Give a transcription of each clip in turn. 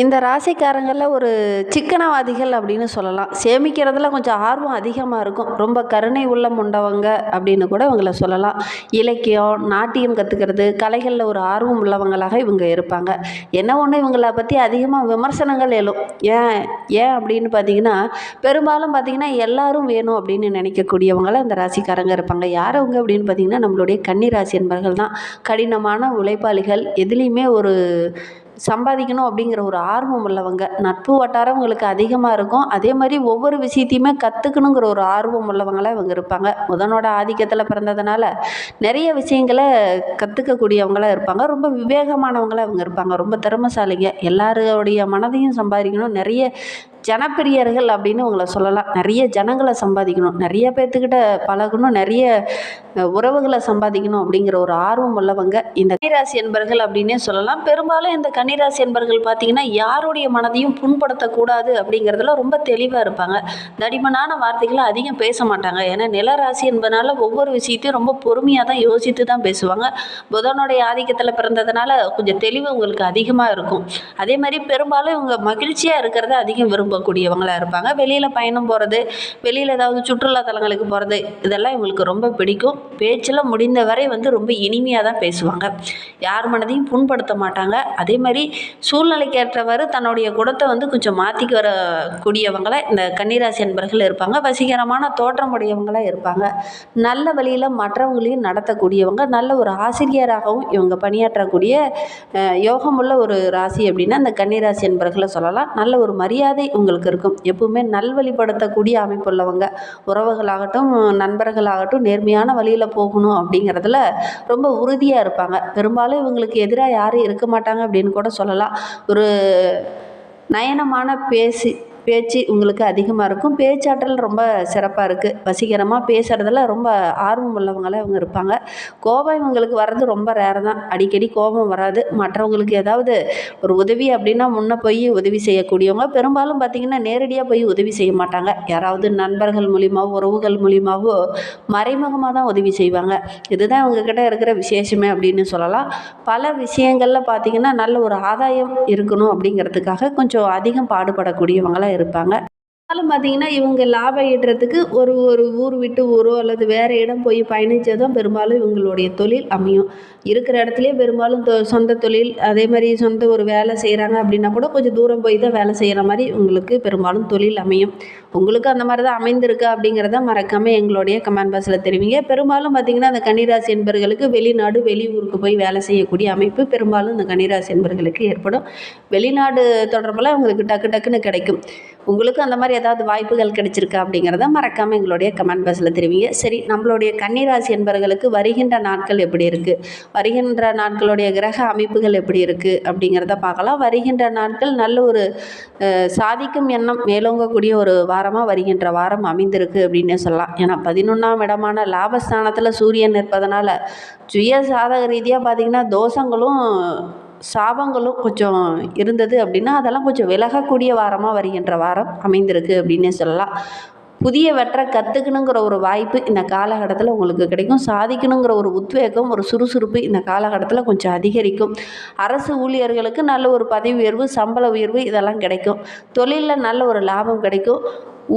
இந்த ராசிக்காரங்களில் ஒரு சிக்கனவாதிகள் அப்படின்னு சொல்லலாம். சேமிக்கிறதுல கொஞ்சம் ஆர்வம் அதிகமாக இருக்கும். ரொம்ப கருணை உள்ளம் உண்டவங்க அப்படின்னு கூட இவங்கள சொல்லலாம். இலக்கியம் நாட்டியம் கற்றுக்கிறது கலைகளில் ஒரு ஆர்வம் உள்ளவங்களாக இவங்க இருப்பாங்க. என்ன ஒன்று இவங்களை பற்றி அதிகமாக விமர்சனங்கள் எழும். ஏன் ஏன் அப்படின்னு பார்த்தீங்கன்னா பெரும்பாலும் பார்த்தீங்கன்னா எல்லாரும் வேணும் அப்படின்னு நினைக்கக்கூடியவங்கள இந்த ராசிக்காரங்க இருப்பாங்க. யார் அவங்க அப்படின்னு பார்த்தீங்கன்னா நம்மளுடைய கன்னி ராசி என்பர்கள் தான். கடினமான உழைப்பாளிகள். எதுலேயுமே ஒரு சம்பாதிக்கணும் அப்படிங்கிற ஒரு ஆர்வம் உள்ளவங்க நட்பு வட்டாரம் இவங்களுக்கு அதிகமாக இருக்கும். அதே மாதிரி ஒவ்வொரு விஷயத்தையுமே கற்றுக்கணுங்கிற ஒரு ஆர்வம் உள்ளவங்களாக இவங்க இருப்பாங்க. புதனோட ஆதிக்கத்தில் பிறந்ததுனால நிறைய விஷயங்களை கற்றுக்கக்கூடியவங்களாக இருப்பாங்க. ரொம்ப விவேகமானவங்களாக இவங்க இருப்பாங்க. ரொம்ப திறமைசாலிங்க. எல்லாருடைய மனதையும் சம்பாதிக்கணும். நிறைய ஜனப்பிரியர்கள் அப்படின்னு உங்களை சொல்லலாம். நிறைய ஜனங்களை சம்பாதிக்கணும். நிறைய பேர்த்துக்கிட்ட பழகணும். நிறைய உறவுகளை சம்பாதிக்கணும் அப்படிங்கிற ஒரு ஆர்வம் உள்ளவங்க இந்த கன்னிராசி என்பர்கள் அப்படின்னே சொல்லலாம். பெரும்பாலும் இந்த கன்னிராசி என்பர்கள் பார்த்தீங்கன்னா யாருடைய மனதையும் புண்படுத்தக்கூடாது அப்படிங்கிறதுல ரொம்ப தெளிவாக இருப்பாங்க. தடிமனான வார்த்தைகளை அதிகம் பேச மாட்டாங்க. ஏன்னா நிலராசி என்பதனால ஒவ்வொரு விஷயத்தையும் ரொம்ப பொறுமையாக தான் யோசித்து தான் பேசுவாங்க. புதனுடைய ஆதிக்கத்தில் பிறந்ததுனால கொஞ்சம் தெளிவு உங்களுக்கு அதிகமாக இருக்கும். அதே மாதிரி பெரும்பாலும் இவங்க மகிழ்ச்சியாக இருக்கிறத அதிகம் விரும்பக்கூடியவங்களாக இருப்பாங்க. வெளியில் பயணம் போகிறது வெளியில் ஏதாவது சுற்றுலா தலங்களுக்கு போகிறது இதெல்லாம் இவங்களுக்கு ரொம்ப பிடிக்கும். பேச்சில் முடிந்த வரை வந்து ரொம்ப இனிமையாக தான் பேசுவாங்க. யார் மனதையும் புண்படுத்த மாட்டாங்க. அதே மாதிரி சூழ்நிலைக்கு ஏற்றவாறு தன்னுடைய குணத்தை வந்து கொஞ்சம் மாற்றிக்க வரக்கூடியவங்களாக இந்த கன்னிராசி அன்பர்கள் இருப்பாங்க. வசீகரமான தோற்றமுடையவங்களாக இருப்பாங்க. நல்ல வழியில் மற்றவங்களையும் நடத்தக்கூடியவங்க நல்ல ஒரு ஆசிரியராகவும் இவங்க பணியாற்றக்கூடிய யோகமுள்ள ஒரு ராசி அப்படின்னா இந்த கன்னிராசி என்பர்களை சொல்லலாம். நல்ல ஒரு மரியாதை உங்களுக்கு இருக்கும். எப்பவுமே நல்வழிப்படுத்தக்கூடிய அமைப்புள்ளவங்க உறவுகளாகட்டும் நண்பர்களாகட்டும் நேர்மையான வழியில் போகணும் அப்படிங்கிறதுல ரொம்ப உறுதியாக இருப்பாங்க. பெரும்பாலும் இவங்களுக்கு எதிராக யாரும் இருக்க மாட்டாங்க அப்படின்னு கூட சொல்லலாம். ஒரு நயனமான பேசி பேச்சு உங்களுக்கு அதிகமாக இருக்கும். பேச்சாற்றல் ரொம்ப சிறப்பாக இருக்குது வசீகரமாக பேசுகிறதுல ரொம்ப ஆர்வம் உள்ளவங்களாக இவங்க இருப்பாங்க. கோபம் இவங்களுக்கு வர்றது ரொம்ப ரேர் தான். அடிக்கடி கோபம் வராது. மற்றவங்களுக்கு ஏதாவது ஒரு உதவி அப்படின்னா முன்னே போய் உதவி செய்யக்கூடியவங்க. பெரும்பாலும் பார்த்திங்கன்னா நேரடியாக போய் உதவி செய்ய மாட்டாங்க. யாராவது நண்பர்கள் மூலியமாகவோ உறவுகள் மூலியமாகவோ மறைமுகமாக தான் உதவி செய்வாங்க. இதுதான் இவங்கக்கிட்ட இருக்கிற விசேஷமே அப்படின்னு சொல்லலாம். பல விஷயங்களில் பார்த்திங்கன்னா நல்ல ஒரு ஆதாயம் இருக்கணும் அப்படிங்கிறதுக்காக கொஞ்சம் அதிகம் பாடுபடக்கூடியவங்களாக இருப்பாங்க. இருந்தாலும் பார்த்தீங்கன்னா இவங்க லாபம் ஈட்டுறதுக்கு ஒரு ஒரு ஊர் விட்டு ஊரோ அல்லது வேறு இடம் போய் பயணித்ததும் பெரும்பாலும் இவங்களுடைய தொழில் அமையும். இருக்கிற இடத்துலையே பெரும்பாலும் தொ சொந்த தொழில் அதே மாதிரி சொந்த ஒரு வேலை செய்கிறாங்க அப்படின்னா கூட கொஞ்சம் தூரம் போய் தான் வேலை செய்கிற மாதிரி உங்களுக்கு பெரும்பாலும் தொழில் அமையும். உங்களுக்கு அந்த மாதிரி தான் அமைந்திருக்கு அப்படிங்கிறத மறக்காமல் எங்களுடைய கமெண்ட் பாக்ஸில் தெரிவிங்க. பெரும்பாலும் பார்த்திங்கன்னா அந்த கன்னிராசி என்பர்களுக்கு வெளிநாடு வெளியூருக்கு போய் வேலை செய்யக்கூடிய அமைப்பு பெரும்பாலும் இந்த கன்னிராசி என்பர்களுக்கு ஏற்படும். வெளிநாடு தொடர்பில் அவங்களுக்கு டக்கு டக்குன்னு கிடைக்கும். உங்களுக்கு அந்த மாதிரி ஏதாவது வாய்ப்புகள் கிடைச்சிருக்கா அப்படிங்கிறத மறக்காமல் எங்களுடைய கமெண்ட் பாக்ஸில் தெரிவிங்க. சரி நம்மளுடைய கன்னிராசி என்பர்களுக்கு வருகின்ற நாட்கள் எப்படி இருக்குது வருகின்ற நாட்களுடைய கிரக அமைப்புகள் எப்படி இருக்குது அப்படிங்கிறத பார்க்கலாம். வருகின்ற நாட்கள் நல்ல ஒரு சாதிக்கும் எண்ணம் மேலோங்கக்கூடிய ஒரு வாரமாக வருகின்ற வாரம் அமைந்திருக்கு அப்படின்னு சொல்லலாம். ஏன்னா பதினொன்றாம் இடமான லாபஸ்தானத்தில் சூரியன் இருப்பதனால சுய சாதக ரீதியாக பார்த்திங்கன்னா தோஷங்களும் சாபங்களும் கொஞ்சம் இருந்தது அப்படின்னா அதெல்லாம் கொஞ்சம் விலகக்கூடிய வாரமாக வருகின்ற வாரம் அமைந்திருக்கு அப்படின்னே சொல்லலாம். புதியவற்றை கற்றுக்கணுங்கிற ஒரு வாய்ப்பு இந்த காலகட்டத்தில் உங்களுக்கு கிடைக்கும். சாதிக்கணுங்கிற ஒரு உத்வேகம் ஒரு சுறுசுறுப்பு இந்த காலகட்டத்தில் கொஞ்சம் அதிகரிக்கும். அரசு ஊழியர்களுக்கு நல்ல ஒரு பதவி உயர்வு சம்பள உயர்வு இதெல்லாம் கிடைக்கும். தொழிலில் நல்ல ஒரு லாபம் கிடைக்கும்.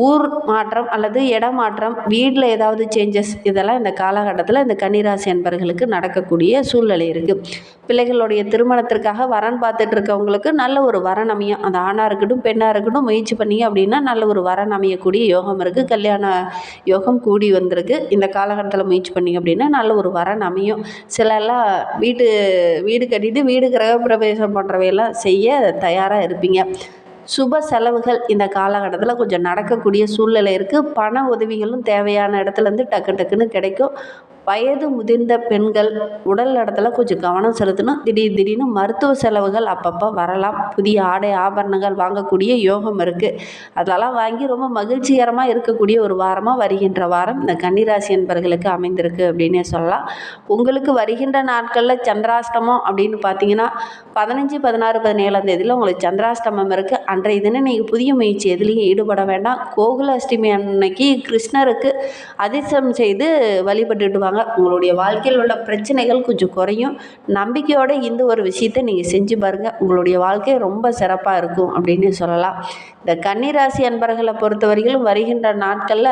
ஊர் மாற்றம் அல்லது இடமாற்றம் வீட்டில் ஏதாவது சேஞ்சஸ் இதெல்லாம் இந்த காலகட்டத்தில் இந்த கன்னிராசி அன்பர்களுக்கு நடக்கக்கூடிய சூழ்நிலை இருக்குது பிள்ளைகளுடைய திருமணத்திற்காக வரன் பார்த்துட்டு இருக்கவங்களுக்கு நல்ல ஒரு வரன் அமையும். அந்த ஆணாக இருக்கட்டும் பெண்ணாக இருக்கட்டும் முயற்சி பண்ணிங்க அப்படின்னா நல்ல ஒரு வரன் அமையக்கூடிய யோகம் இருக்குது கல்யாண யோகம் கூடி வந்திருக்கு. இந்த காலகட்டத்தில் முயற்சி பண்ணிங்க அப்படின்னா நல்ல ஒரு வரன் அமையும். சிலெல்லாம் வீட்டு வீடு கட்டிட்டு வீடு கிரகப்பிரவேசம் போன்றவையெல்லாம் செய்ய தயாராக இருப்பீங்க. சுப செலவுகள் இந்த காலகட்டத்தில் கொஞ்சம் நடக்கக்கூடிய சூழ்நிலை இருக்குது பண உதவிகளும் தேவையான இடத்துலேருந்து டக்கு டக்குன்னு கிடைக்கும். வயது முதிர்ந்த பெண்கள் உடல் இடத்துல கொஞ்சம் கவனம் செலுத்தணும். திடீர் திடீர்னு மருத்துவ செலவுகள் அப்பப்போ வரலாம். புதிய ஆடை ஆபரணங்கள் வாங்கக்கூடிய யோகம் இருக்குது அதெல்லாம் வாங்கி ரொம்ப மகிழ்ச்சிகரமாக இருக்கக்கூடிய ஒரு வாரமாக வருகின்ற வாரம் இந்த கன்னிராசி என்பர்களுக்கு அமைந்திருக்கு அப்படின்னே சொல்லலாம். உங்களுக்கு வருகின்ற நாட்களில் சந்திராஷ்டமம் அப்படின்னு பார்த்தீங்கன்னா பதினஞ்சு பதினாறு பதினேழாம் தேதியில் உங்களுக்கு சந்திராஷ்டமம் இருக்குது அன்றைய தினம் நீங்கள் புதிய முயற்சி எதுலேயும் ஈடுபட வேண்டாம். கோகுல அஷ்டமி அன்னைக்கு கிருஷ்ணருக்கு அதிர்ஷ்டம் செய்து வழிபட்டுட்டு வாங்க. இருப்பாங்க உங்களுடைய வாழ்க்கையில் உள்ள பிரச்சனைகள் கொஞ்சம் குறையும். நம்பிக்கையோடு இந்த ஒரு விஷயத்தை நீங்கள் செஞ்சு பாருங்கள் உங்களுடைய வாழ்க்கை ரொம்ப சிறப்பாக இருக்கும் அப்படின்னு சொல்லலாம். இந்த கன்னிராசி அன்பர்களை பொறுத்த வரைக்கும் வருகின்ற நாட்களில்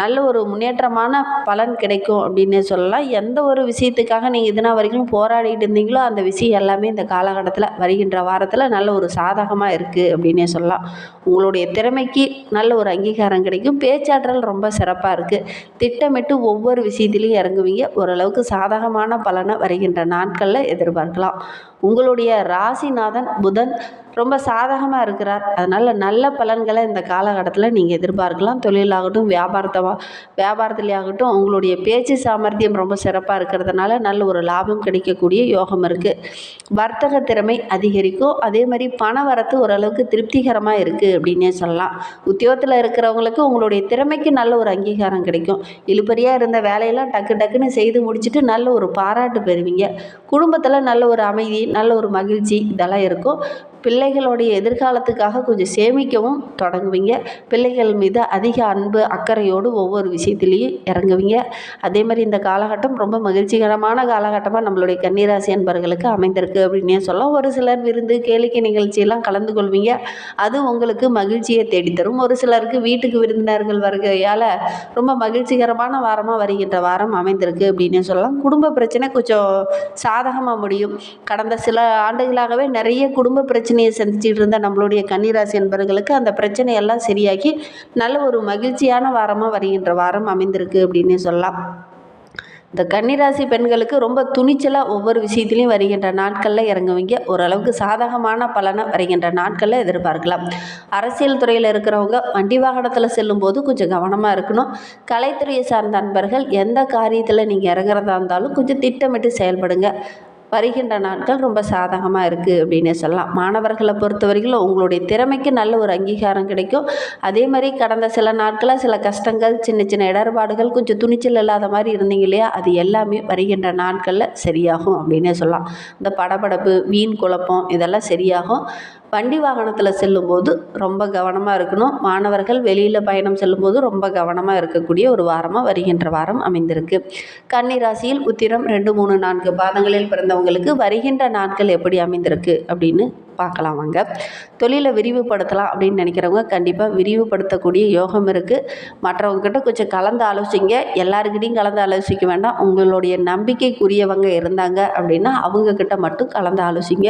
நல்ல ஒரு முன்னேற்றமான பலன் கிடைக்கும் அப்படின்னு சொல்லலாம். எந்த ஒரு விஷயத்துக்காக நீங்கள் இதுனா வரைக்கும் போராடிட்டு இருந்தீங்களோ அந்த விஷயம் எல்லாமே இந்த காலகட்டத்தில் வருகின்ற வாரத்தில் நல்ல ஒரு சாதகமாக இருக்குது அப்படின்னே சொல்லலாம். உங்களுடைய திறமைக்கு நல்ல ஒரு அங்கீகாரம் கிடைக்கும். பேச்சாற்றல் ரொம்ப சிறப்பாக இருக்குது திட்டமிட்டு ஒவ்வொரு விஷயத்திலையும் இறங்குவீங்க ஓரளவுக்கு சாதகமான பலனை வருகின்ற நாட்களில் எதிர்பார்க்கலாம். உங்களுடைய ராசிநாதன் புதன் ரொம்ப சாதகமாக இருக்கிறார். அதனால் நல்ல பலன்களை இந்த காலகட்டத்தில் நீங்கள் எதிர்பார்க்கலாம். தொழிலாகட்டும் வியாபாரத்தை வியாபாரத்துலேயாகட்டும் உங்களுடைய பேச்சு சாமர்த்தியம் ரொம்ப சிறப்பாக இருக்கிறதுனால நல்ல ஒரு லாபம் கிடைக்கக்கூடிய யோகம் இருக்குது வர்த்தக திறமை அதிகரிக்கும். அதே மாதிரி பண வரத்து ஓரளவுக்கு திருப்திகரமாக இருக்குது அப்படின்னே சொல்லலாம். உத்தியோகத்தில் இருக்கிறவங்களுக்கு உங்களுடைய திறமைக்கு நல்ல ஒரு அங்கீகாரம் கிடைக்கும். இழுபறியாக இருந்த வேலையெல்லாம் டக்கு டக்குன்னு செய்து முடிச்சுட்டு நல்ல ஒரு பாராட்டு பெறுவீங்க. குடும்பத்தில் நல்ல ஒரு அமைதி நல்ல ஒரு மகிழ்ச்சி இதெல்லாம் இருக்கும். பிள்ளைகளுடைய எதிர்காலத்துக்காக கொஞ்சம் சேமிக்கவும் தொடங்குவீங்க. பிள்ளைகள் மீது அதிக அன்பு அக்கறையோடு ஒவ்வொரு விஷயத்துலேயும் இறங்குவீங்க. அதே மாதிரி இந்த காலகட்டம் ரொம்ப மகிழ்ச்சிகரமான காலகட்டமாக நம்மளுடைய கன்னிராசி அன்பர்களுக்கு அமைந்திருக்கு அப்படின்னே சொல்லலாம். ஒரு சிலர் விருந்து கேளிக்கை நிகழ்ச்சியெல்லாம் கலந்து கொள்வீங்க. அது உங்களுக்கு மகிழ்ச்சியை தேடித்தரும். ஒரு சிலருக்கு வீட்டுக்கு விருந்தினர்கள் வருகையால் ரொம்ப மகிழ்ச்சிகரமான வாரமாக வருகின்ற வாரம் அமைந்திருக்கு அப்படின்னே சொல்லலாம். குடும்ப பிரச்சனை கொஞ்சம் சாதகமாக முடியும். கடந்த சில ஆண்டுகளாகவே நிறைய குடும்ப பிரச்சனை பிரச்சனையை சந்திச்சுட்டு இருந்த நம்மளுடைய கன்னிராசி என்பவர்களுக்கு அந்த பிரச்சனையெல்லாம் சரியாகி நல்ல ஒரு மகிழ்ச்சியான வாரமாக வருகின்ற வாரம் அமைந்திருக்கு அப்படின்னு சொல்லலாம். இந்த கன்னிராசி பெண்களுக்கு ரொம்ப துணிச்சலாக ஒவ்வொரு விஷயத்துலையும் வருகின்ற நாட்களில் இறங்குவீங்க. ஓரளவுக்கு சாதகமான பலனை வருகின்ற நாட்களில் எதிர்பார்க்கலாம். அரசியல் துறையில் இருக்கிறவங்க வண்டி வாகனத்தில் செல்லும்போது கொஞ்சம் கவனமாக இருக்கணும். கலைத்துறையை சார்ந்த நண்பர்கள் எந்த காரியத்தில் நீங்கள் இறங்குறதா இருந்தாலும் கொஞ்சம் திட்டமிட்டு செயல்படுங்க. வருகின்ற நாட்கள் ரொம்ப சாதகமாக இருக்குது அப்படின்னு சொல்லலாம். மாணவர்களை பொறுத்த வரைக்கும் உங்களுடைய திறமைக்கு நல்ல ஒரு அங்கீகாரம் கிடைக்கும். அதே மாதிரி கடந்த சில நாட்களாக சில கஷ்டங்கள் சின்ன சின்ன இடர்பாடுகள் கொஞ்சம் துணிச்சல் இல்லாத மாதிரி இருந்தீங்க இல்லையா? அது எல்லாமே வருகின்ற நாட்களில் சரியாகும் அப்படின்னே சொல்லலாம். இந்த படபடப்பு வீண் குழப்பம் இதெல்லாம் சரியாகும். வண்டி வாகனத்தில் செல்லும்போது ரொம்ப கவனமாக இருக்கணும். மாணவர்கள் வெளியில் பயணம் செல்லும்போது ரொம்ப கவனமாக இருக்கக்கூடிய ஒரு வாரமாக வருகின்ற வாரம் அமைந்திருக்கு. கன்னி ராசியில் உத்திரம் ரெண்டு மூணு நான்கு பாதங்களில் பிறந்தவங்களுக்கு வருகின்ற நாட்கள் எப்படி அமைந்திருக்கு அப்படின்னு பார்க்கலாம் வாங்க. தொழிலை விரிவுபடுத்தலாம் அப்படின்னு நினைக்கிறவங்க கண்டிப்பாக விரிவுபடுத்தக்கூடிய யோகம் இருக்குது மற்றவங்கக்கிட்ட கொஞ்சம் கலந்து ஆலோசிங்க. எல்லாருக்கிட்டையும் கலந்து ஆலோசிக்க வேண்டாம். உங்களுடைய நம்பிக்கைக்குரியவங்க இருந்தாங்க அப்படின்னா அவங்கக்கிட்ட மட்டும் கலந்து ஆலோசிங்க.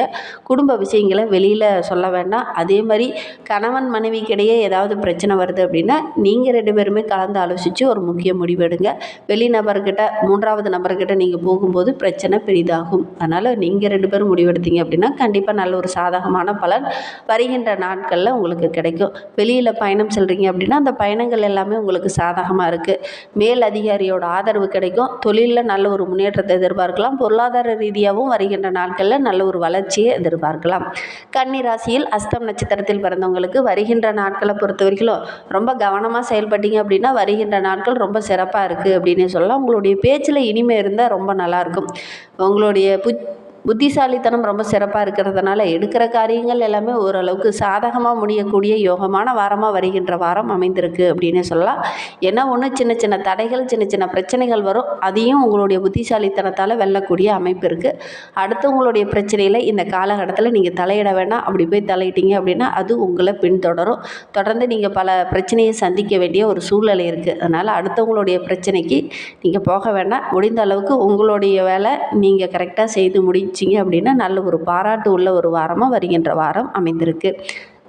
குடும்ப விஷயங்களை வெளியில் சொல்ல வேண்டாம். அதே மாதிரி கணவன் மனைவிக்கிடையே ஏதாவது பிரச்சனை வருது அப்படின்னா நீங்கள் ரெண்டு பேருமே கலந்து ஆலோசித்து ஒரு முக்கிய முடிவெடுங்க வெளிநபர்கிட்ட மூன்றாவது நபர்கிட்ட நீங்கள் போகும்போது பிரச்சனை பெரிதாகும். அதனால் நீங்கள் ரெண்டு பேரும் முடிவெடுத்தீங்க அப்படின்னா கண்டிப்பாக நல்ல ஒரு சாதனை சாதகமான பலன் வருகின்ற நாட்களில் உங்களுக்கு கிடைக்கும். வெளியில் பயணம் செல்கிறீங்க அப்படின்னா அந்த பயணங்கள் எல்லாமே உங்களுக்கு சாதகமாக இருக்குது மேல் அதிகாரியோட ஆதரவு கிடைக்கும். தொழிலில் நல்ல ஒரு முன்னேற்றத்தை எதிர்பார்க்கலாம். பொருளாதார ரீதியாகவும் வருகின்ற நாட்களில் நல்ல ஒரு வளர்ச்சியை எதிர்பார்க்கலாம். கன்னி ராசியில் அஸ்தம் நட்சத்திரத்தில் பிறந்தவங்களுக்கு வருகின்ற நாட்களை பொறுத்த வரைக்கும் ரொம்ப கவனமாக செயல்பட்டீங்க அப்படின்னா வருகின்ற நாட்கள் ரொம்ப சிறப்பாக இருக்குது அப்படின்னு சொல்லலாம். உங்களுடைய பேச்சில் இனிமே இருந்தால் ரொம்ப நல்லாயிருக்கும் உங்களுடைய பு புத்திசாலித்தனம் ரொம்ப சிறப்பாக இருக்கிறதுனால எடுக்கிற காரியங்கள் எல்லாமே ஓரளவுக்கு சாதகமாக முடியக்கூடிய யோகமான வாரமாக வருகின்ற வாரம் அமைந்திருக்கு அப்படின்னு சொல்லலாம். ஏன்னா ஒன்று சின்ன சின்ன தடைகள் சின்ன சின்ன பிரச்சனைகள் வரும். அதையும் உங்களுடைய புத்திசாலித்தனத்தால் வெல்லக்கூடிய அமைப்பு இருக்குது அடுத்தவங்களுடைய பிரச்சனையில் இந்த காலகட்டத்தில் நீங்கள் தலையிட வேண்டாம் அப்படி போய் தலையிட்டீங்க அப்படின்னா அது உங்களை பின்தொடரும். தொடர்ந்து நீங்கள் பல பிரச்சனையை சந்திக்க வேண்டிய ஒரு சூழ்நிலை இருக்குது அதனால் அடுத்தவங்களுடைய பிரச்சனைக்கு நீங்கள் போக வேண்டாம் முடிந்த அளவுக்கு உங்களுடைய வேலை நீங்கள் கரெக்டாக செய்து முடி வச்சிங்க அப்படின்னா நல்ல ஒரு பாராட்டு உள்ள ஒரு வாரமாக வருகின்ற வாரம் அமைந்திருக்கு.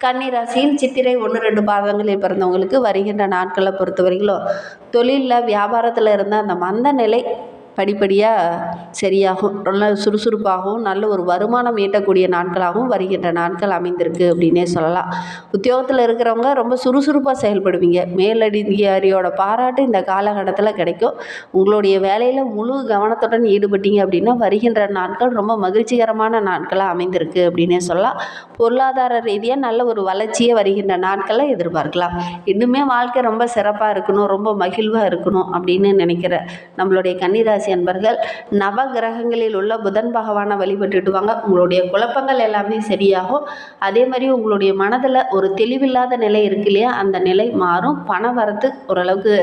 கன்னிராசியில் சித்திரை ஒன்று ரெண்டு பாதங்களில் பிறந்தவங்களுக்கு வருகின்ற நாட்களை பொறுத்தவரையிலும் தொழிலில் வியாபாரத்தில் இருந்த அந்த மந்த நிலை படிப்படியாக சரியாகும் நல்ல சுறுசுறுப்பாகவும் நல்ல ஒரு வருமானம் ஈட்டக்கூடிய நாட்களாகவும் வருகின்ற நாட்கள் அமைந்திருக்கு அப்படின்னே சொல்லலாம். உத்தியோகத்தில் இருக்கிறவங்க ரொம்ப சுறுசுறுப்பாக செயல்படுவீங்க. மேலதிகாரியோட பாராட்டு இந்த காலகட்டத்தில் கிடைக்கும். உங்களுடைய வேலையில் முழு கவனத்துடன் ஈடுபட்டீங்க அப்படின்னா வருகின்ற நாட்கள் ரொம்ப மகிழ்ச்சிகரமான நாட்களாக அமைந்திருக்கு அப்படின்னே சொல்லலாம். பொருளாதார ரீதியாக நல்ல ஒரு வளர்ச்சியை வருகின்ற நாட்களை எதிர்பார்க்கலாம். இன்னுமே வாழ்க்கை ரொம்ப சிறப்பாக இருக்கணும் ரொம்ப மகிழ்வாக இருக்கணும் அப்படின்னு நினைக்கிற நம்மளுடைய கன்னிராசி ராசி அன்பர்கள் நவ கிரகங்களில் உள்ள புதன் பகவானை வழிபட்டுட்டு வாங்க உங்களுடைய குழப்பங்கள் எல்லாமே சரியாகும். அதே மாதிரி உங்களுடைய மனதில் ஒரு தெளிவில்லாத நிலை இருக்கு இல்லையா? அந்த நிலை மாறும். பண வரத்து ஓரளவுக்கு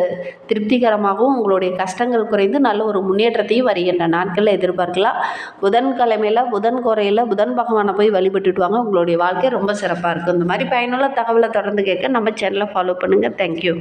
திருப்திகரமாகவும் உங்களுடைய கஷ்டங்கள் குறைந்து நல்ல ஒரு முன்னேற்றத்தையும் வருகின்ற நாட்களில் எதிர்பார்க்கலாம். புதன்கிழமையில் புதன் குறையில் புதன் பகவானை போய் வழிபட்டுட்டு வாங்க உங்களுடைய வாழ்க்கை ரொம்ப சிறப்பாக இருக்கும். இந்த மாதிரி பயனுள்ள தகவலை தொடர்ந்து கேட்க நம்ம சேனலை ஃபாலோ பண்ணுங்கள் தேங்க்யூ